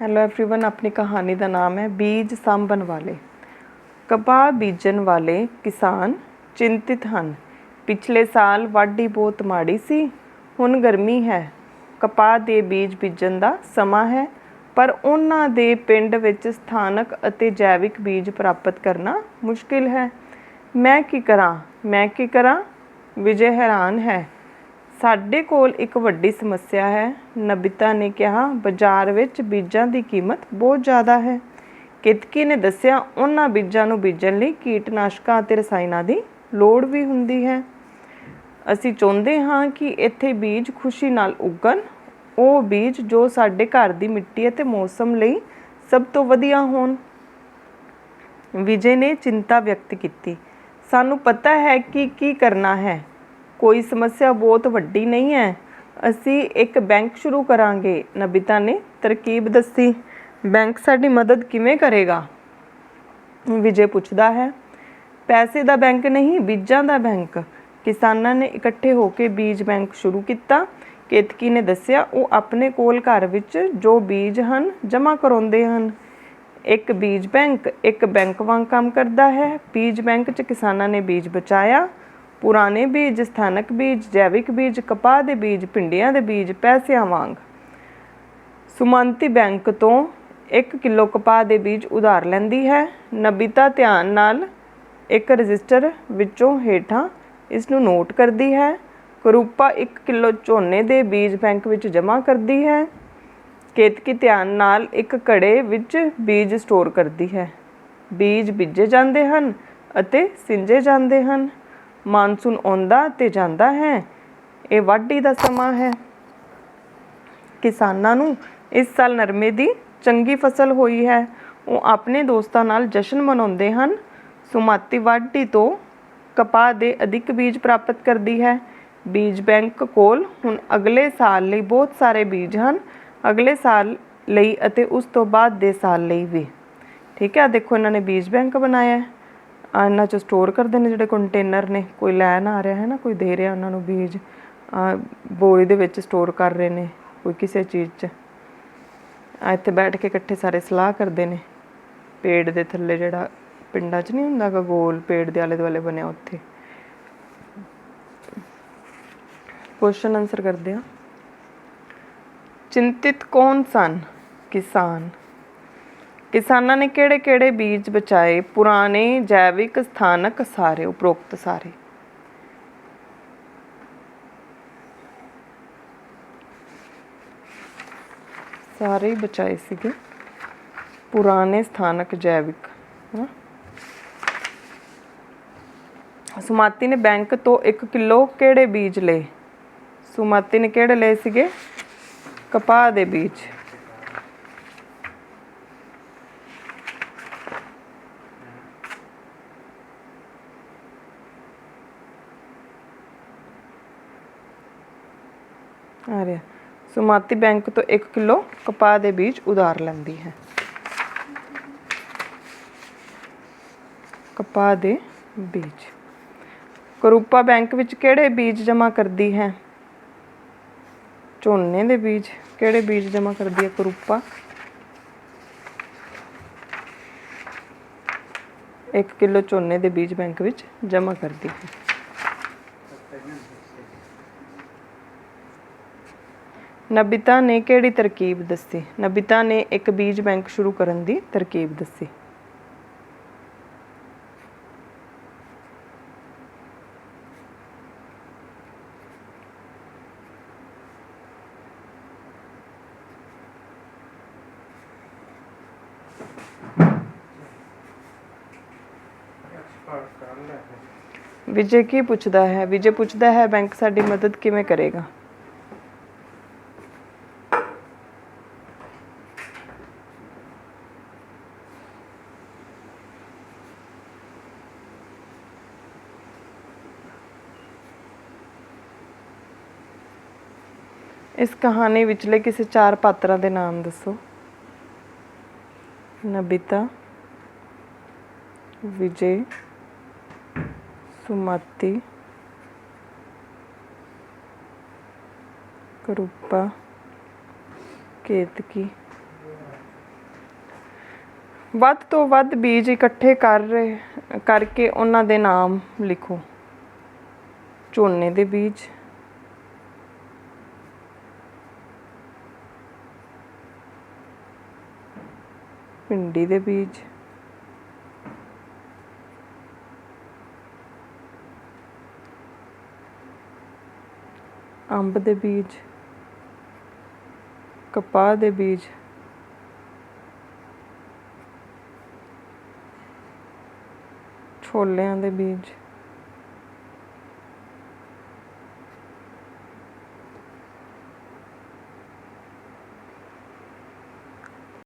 Hello everyone ਆਪਣੀ ਕਹਾਣੀ ਦਾ ਨਾਮ ਹੈ ਬੀਜ ਸਾਂਭਣ ਵਾਲੇ ਕਪਾਹ ਬੀਜਣ ਵਾਲੇ ਕਿਸਾਨ ਚਿੰਤਿਤ ਹਨ ਪਿਛਲੇ ਸਾਲ ਵਾਢੀ ਬਹੁਤ ਮਾੜੀ ਸੀ ਹੁਣ ਗਰਮੀ ਹੈ ਕਪਾਹ ਦੇ ਬੀਜ ਬੀਜਣ ਦਾ ਸਮਾਂ ਹੈ ਪਰ ਉਹਨਾਂ ਦੇ ਪਿੰਡ ਵਿੱਚ ਸਥਾਨਕ ਅਤੇ ਜੈਵਿਕ ਬੀਜ ਪ੍ਰਾਪਤ ਕਰਨਾ ਮੁਸ਼ਕਿਲ ਹੈ ਮੈਂ ਕੀ ਕਰਾਂ ਮੈਂ ਕੀ ਕਰਾਂ ਵਿਜੇ ਹੈਰਾਨ ਹੈ ਸਾਡੇ ਕੋਲ ਇੱਕ ਵੱਡੀ ਸਮੱਸਿਆ ਹੈ। ਨਬਿਤਾ ਨੇ ਕਿਹਾ, ਬਾਜ਼ਾਰ ਵਿੱਚ ਬੀਜਾਂ ਦੀ ਕੀਮਤ ਬਹੁਤ ਜ਼ਿਆਦਾ ਹੈ। ਕਿਤਕੀ ਨੇ ਦੱਸਿਆ, ਉਹਨਾਂ ਬੀਜਾਂ ਨੂੰ ਬੀਜਣ ਲਈ ਕੀਟਨਾਸ਼ਕਾਂ ਅਤੇ ਰਸਾਇਣਾਂ ਦੀ ਲੋੜ ਵੀ ਹੁੰਦੀ ਹੈ। ਅਸੀਂ ਚਾਹੁੰਦੇ ਹਾਂ ਕਿ ਇੱਥੇ ਬੀਜ ਖੁਸ਼ੀ ਨਾਲ ਉੱਗਣ। ਉਹ ਬੀਜ ਜੋ ਸਾਡੇ ਘਰ ਦੀ ਮਿੱਟੀ ਅਤੇ ਮੌਸਮ ਲਈ ਸਭ ਤੋਂ ਵਧੀਆ ਹੋਣ। ਵਿਜੇ ਨੇ ਚਿੰਤਾ ਵਿਅਕਤ ਕੀਤੀ। ਸਾਨੂੰ ਪਤਾ ਹੈ ਕਿ ਕੀ ਕਰਨਾ ਹੈ। ਕੋਈ ਸਮੱਸਿਆ ਬਹੁਤ ਵੱਡੀ ਨਹੀਂ ਹੈ। ਅਸੀਂ ਇੱਕ ਬੈਂਕ ਸ਼ੁਰੂ ਕਰਾਂਗੇ। ਨਬਿਤਾ ਨੇ ਤਰਕੀਬ ਦੱਸੀ। ਬੈਂਕ ਸਾਡੀ ਮਦਦ ਕਿਵੇਂ ਕਰੇਗਾ? ਵਿਜੇ ਪੁੱਛਦਾ ਹੈ। ਪੈਸੇ ਦਾ ਬੈਂਕ ਨਹੀਂ, ਬੀਜਾਂ ਦਾ ਬੈਂਕ। ਕਿਸਾਨਾਂ ਨੇ ਇਕੱਠੇ ਹੋ ਕੇ ਬੀਜ ਬੈਂਕ ਸ਼ੁਰੂ ਕੀਤਾ। ਕੇਤਕੀ ਨੇ ਦੱਸਿਆ, ਉਹ ਆਪਣੇ ਕੋਲ ਘਰ ਵਿੱਚ ਜੋ ਬੀਜ ਹਨ, ਜਮ੍ਹਾਂ ਕਰਾਉਂਦੇ ਹਨ। ਇੱਕ ਬੀਜ ਬੈਂਕ, ਇੱਕ ਬੈਂਕ ਵਾਂਗ ਕੰਮ ਕਰਦਾ ਹੈ। ਬੀਜ ਬੈਂਕ 'ਚ ਕਿਸਾਨਾਂ ਨੇ ਬੀਜ ਬਚਾਇਆ। ਪੁਰਾਣੇ ਬੀਜ, ਸਥਾਨਕ ਬੀਜ, ਜੈਵਿਕ ਬੀਜ, ਕਪਾਹ ਦੇ ਬੀਜ, ਭਿੰਡੀਆਂ ਦੇ ਬੀਜ, ਪੈਸਿਆਂ ਵਾਂਗ। ਸੁਮੰਤੀ ਬੈਂਕ ਤੋਂ 1 ਕਿਲੋ ਕਪਾਹ ਦੇ ਬੀਜ ਉਧਾਰ ਲੈਂਦੀ ਹੈ। ਨਬਿਤਾ ਧਿਆਨ ਨਾਲ ਇੱਕ ਰਜਿਸਟਰ ਵਿੱਚੋਂ ਹੇਠਾਂ ਇਸ ਨੂੰ ਨੋਟ ਕਰਦੀ ਹੈ। ਕਰੂਪਾ 1 ਕਿਲੋ ਝੋਨੇ ਦੇ ਬੀਜ ਬੈਂਕ ਵਿੱਚ ਜਮ੍ਹਾਂ ਕਰਦੀ ਹੈ। ਕੇਤਕੀ ਧਿਆਨ ਨਾਲ ਇੱਕ ਘੜੇ ਵਿੱਚ ਬੀਜ ਸਟੋਰ ਕਰਦੀ ਹੈ। ਬੀਜ ਬੀਜੇ ਜਾਂਦੇ ਹਨ ਅਤੇ ਸਿੰਜੇ ਜਾਂਦੇ ਹਨ। ਮਾਨਸੂਨ ਆਉਂਦਾ ਤੇ ਜਾਂਦਾ ਹੈ। ਇਹ ਵਾਢੀ ਦਾ ਸਮਾਂ ਹੈ। ਕਿਸਾਨਾਂ ਨੂੰ ਇਸ ਸਾਲ ਨਰਮੇ ਦੀ ਚੰਗੀ ਫਸਲ ਹੋਈ ਹੈ। ਉਹ ਆਪਣੇ ਦੋਸਤਾਂ ਨਾਲ ਜਸ਼ਨ ਮਨਾਉਂਦੇ ਹਨ। ਸੁਮਾਤੀ ਵਾਢੀ ਤੋਂ ਕਪਾਹ ਦੇ ਅਧਿਕ ਬੀਜ ਪ੍ਰਾਪਤ ਕਰਦੀ ਹੈ। ਬੀਜ ਬੈਂਕ ਕੋਲ ਹੁਣ ਅਗਲੇ ਸਾਲ ਲਈ ਬਹੁਤ ਸਾਰੇ ਬੀਜ ਹਨ। ਅਗਲੇ ਸਾਲ ਲਈ ਅਤੇ ਉਸ ਤੋਂ ਬਾਅਦ ਦੇ ਸਾਲ ਲਈ ਵੀ। ਠੀਕ ਹੈ ਦੇਖੋ ਇਹਨਾਂ ਨੇ ਬੀਜ ਬੈਂਕ ਬਣਾਇਆ ਹੈ। ਇਹਨਾਂ 'ਚ ਸਟੋਰ ਕਰਦੇ ਨੇ ਜਿਹੜੇ ਕੰਟੇਨਰ ਨੇ, ਕੋਈ ਲੈਣ ਆ ਰਿਹਾ ਹੈ ਨਾ, ਕੋਈ ਦੇ ਰਿਹਾ ਉਹਨਾਂ ਨੂੰ ਬੀਜ ਬੋਰੀ ਦੇ ਵਿੱਚ ਸਟੋਰ ਕਰ ਰਹੇ ਨੇ ਕੋਈ ਕਿਸੇ ਚੀਜ਼ 'ਚ। ਇੱਥੇ ਬੈਠ ਕੇ ਇਕੱਠੇ ਸਾਰੇ ਸਲਾਹ ਕਰਦੇ ਨੇ। ਪੇੜ ਦੇ ਥੱਲੇ ਜਿਹੜਾ ਪਿੰਡਾਂ 'ਚ ਨਹੀਂ ਹੁੰਦਾ ਗਾ, ਗੋਲ ਪੇੜ ਦੇ ਆਲੇ ਦੁਆਲੇ ਬਣਿਆ ਉੱਥੇ। ਕੁਐਸਚਨ ਆਨਸਰ ਕਰਦੇ ਆ ਚਿੰਤਿਤ ਕੌਣ ਸਨ? ਕਿਸਾਨ। ਕਿਸਾਨਾਂ ਨੇ ਕਿਹੜੇ ਕਿਹੜੇ ਬੀਜ ਬਚਾਏ? ਪੁਰਾਣੇ ਜੈਵਿਕ ਸਥਾਨਕ ਸਾਰੇ, ਉਪਰੋਕਤ ਸਾਰੇ। ਸਾਰੇ ਬਚਾਏ ਸੀਗੇ। ਪੁਰਾਣੇ ਸਥਾਨਕ ਜੈਵਿਕ, ਹਨਾ? ਸੁਮਾਤੀ ਨੇ ਬੈਂਕ ਤੋਂ 1 ਕਿਲੋ ਕਿਹੜੇ ਬੀਜ ਲਏ? ਸੁਮਾਤੀ ਨੇ ਕਿਹੜੇ ਲਏ ਸੀਗੇ? ਕਪਾਹ ਦੇ ਬੀਜ। ਆ ਰਿਹਾ। ਸੁਮਾਤੀ ਬੈਂਕ ਤੋਂ 1 ਕਿਲੋ ਕਪਾਹ ਦੇ ਬੀਜ ਉਧਾਰ ਲੈਂਦੀ ਹੈ। ਕਪਾਹ ਦੇ ਬੀਜ। ਕਰੂਪਾ ਬੈਂਕ ਵਿੱਚ ਕਿਹੜੇ ਬੀਜ ਜਮ੍ਹਾਂ ਕਰਦੀ ਹੈ? ਝੋਨੇ ਦੇ ਬੀਜ। ਕਿਹੜੇ ਬੀਜ ਜਮ੍ਹਾਂ ਕਰਦੀ ਹੈ ਕਰੂਪਾ? 1 ਕਿਲੋ ਝੋਨੇ ਦੇ ਬੀਜ ਬੈਂਕ ਵਿੱਚ ਜਮ੍ਹਾਂ ਕਰਦੀ ਹੈ। ਨਬਿਤਾ ਨੇ ਕਿਹੜੀ ਤਰਕੀਬ ਦੱਸੀ? ਨਬਿਤਾ ਨੇ ਇੱਕ ਬੀਜ ਬੈਂਕ ਸ਼ੁਰੂ ਕਰਨ ਦੀ ਤਰਕੀਬ ਦੱਸੀ। ਵਿਜੇ ਕੀ ਪੁੱਛਦਾ ਹੈ? ਵਿਜੇ ਪੁੱਛਦਾ ਹੈ, ਬੈਂਕ ਸਾਡੀ ਮਦਦ ਕਿਵੇਂ ਕਰੇਗਾ? ਇਸ ਕਹਾਣੀ ਵਿਚਲੇ ਕਿਸੇ ਚਾਰ ਪਾਤਰਾਂ ਦੇ ਨਾਮ ਦੱਸੋ। ਨਬਿਤਾ, ਵਿਜੇ, ਸੁਮਤੀ, ਕਰੂਪਾ, ਕੇਤਕੀ। ਵੱਧ ਤੋਂ ਵੱਧ ਬੀਜ ਇਕੱਠੇ ਕਰ ਰਹੇ, ਕਰਕੇ ਉਹਨਾਂ ਦੇ ਨਾਮ ਲਿਖੋ। ਝੋਨੇ ਦੇ ਬੀਜ ਭਿੰਡੀ ਦੇ ਬੀਜ। ਅੰਬ ਦੇ ਬੀਜ। ਕਪਾਹ ਦੇ ਬੀਜ। ਛੋਲਿਆਂ ਦੇ ਬੀਜ।